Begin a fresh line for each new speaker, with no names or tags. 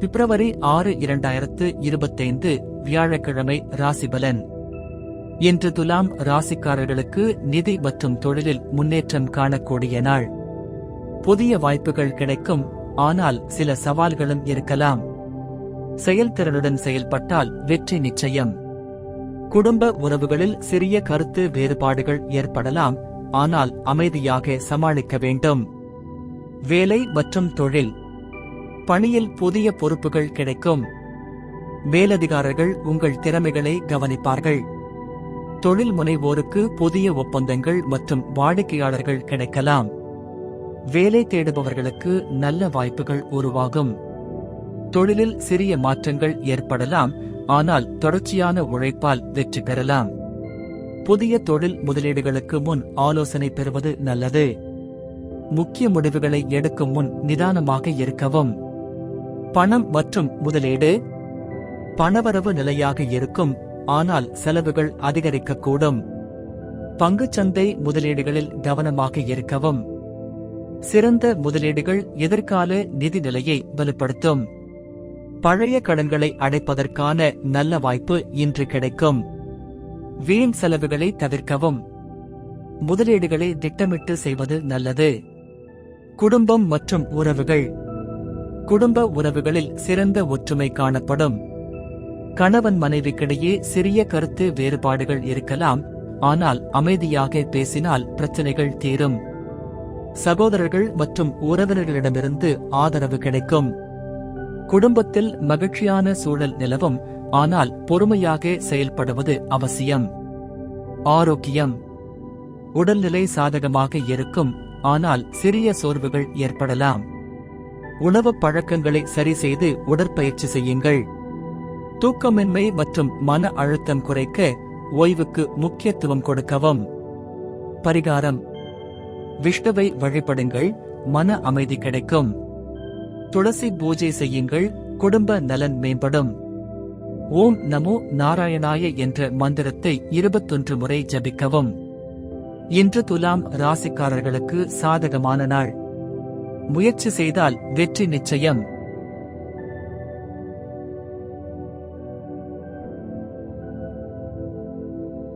பிப்ரவரி ஆறு இரண்டாயிரத்து இருபத்தைந்து வியாழக்கிழமை ராசிபலன். இன்று துலாம் ராசிக்காரர்களுக்கு நிதி மற்றும் தொழிலில் முன்னேற்றம் காணக்கூடிய நாள். புதிய வாய்ப்புகள் கிடைக்கும் ஆனால் சில சவால்களும் இருக்கலாம். செயல்திறனுடன் செயல்பட்டால் வெற்றி நிச்சயம். குடும்ப உறவுகளில் சிறிய கருத்து வேறுபாடுகள் ஏற்படலாம் ஆனால் அமைதியாக சமாளிக்க வேண்டும். வேலை மற்றும் தொழில் பணியில் புதிய பொறுப்புகள் கிடைக்கும். மேலதிகாரர்கள் உங்கள் திறமைகளை கவனிப்பார்கள். தொழில் முனைவோருக்கு புதிய ஒப்பந்தங்கள் மற்றும் வாடிக்கையாளர்கள் கிடைக்கலாம். வேலை தேடுபவர்களுக்கு நல்ல வாய்ப்புகள் உருவாகும். தொழிலில் சிறிய மாற்றங்கள் ஏற்படலாம் ஆனால் தொடர்ச்சியான உழைப்பால் வெற்றி பெறலாம். புதிய தொழில் முதலீடுகளுக்கு முன் ஆலோசனை பெறுவது நல்லது. முக்கிய முடிவுகளை எடுக்கும் முன் நிதானமாக இருக்கவும். பணம் மற்றும் முதலீடு. பணவரவு நிலையாக இருக்கும் ஆனால் செலவுகள் அதிகரிக்கக்கூடும். பங்குச்சந்தை முதலீடுகளில் கவனமாக இருக்கவும். சிறந்த முதலீடுகள் எதிர்கால நிதி நிலையை வலுப்படுத்தும். பழைய கடன்களை அடைப்பதற்கான நல்ல வாய்ப்பு இன்று கிடைக்கும். வீண் செலவுகளை தவிர்க்கவும். முதலீடுகளை திட்டமிட்டு செய்வது நல்லது. குடும்பம் மற்றும் உறவுகள். குடும்ப உறவுகளில் சிறந்த ஒற்றுமை காணப்படும். கணவன் மனைவிக்கிடையே சிறிய கருத்து வேறுபாடுகள் இருக்கலாம் ஆனால் அமைதியாக பேசினால் பிரச்சனைகள் தீரும். சகோதரர்கள் மற்றும் உறவினர்களிடமிருந்து ஆதரவு கிடைக்கும். குடும்பத்தில் மகிழ்ச்சியான சூழல் நிலவும் ஆனால் பொறுமையாக செயல்படுவது அவசியம். ஆரோக்கியம். உடல்நிலை சாதகமாக இருக்கும் ஆனால் சிறிய சோர்வுகள் ஏற்படலாம். உணவு பழக்கங்களை சரிசெய்து உடற்பயிற்சி செய்யுங்கள். தூக்கமின்மை மற்றும் மன அழுத்தம் குறைக்க ஓய்வுக்கு முக்கியத்துவம் கொடுக்கவும். பரிகாரம். விஷ்ணுவை வழிபடுங்கள் மன அமைதி கிடைக்கும். துளசி பூஜை செய்யுங்கள் குடும்ப நலன் மேம்படும். ஓம் நமோ நாராயணாய என்ற மந்திரத்தை இருபத்தொன்று முறை ஜபிக்கவும். இன்று துலாம் ராசிக்காரர்களுக்கு சாதகமான நாள். முயற்சி செய்தால் வெற்றி நிச்சயம்.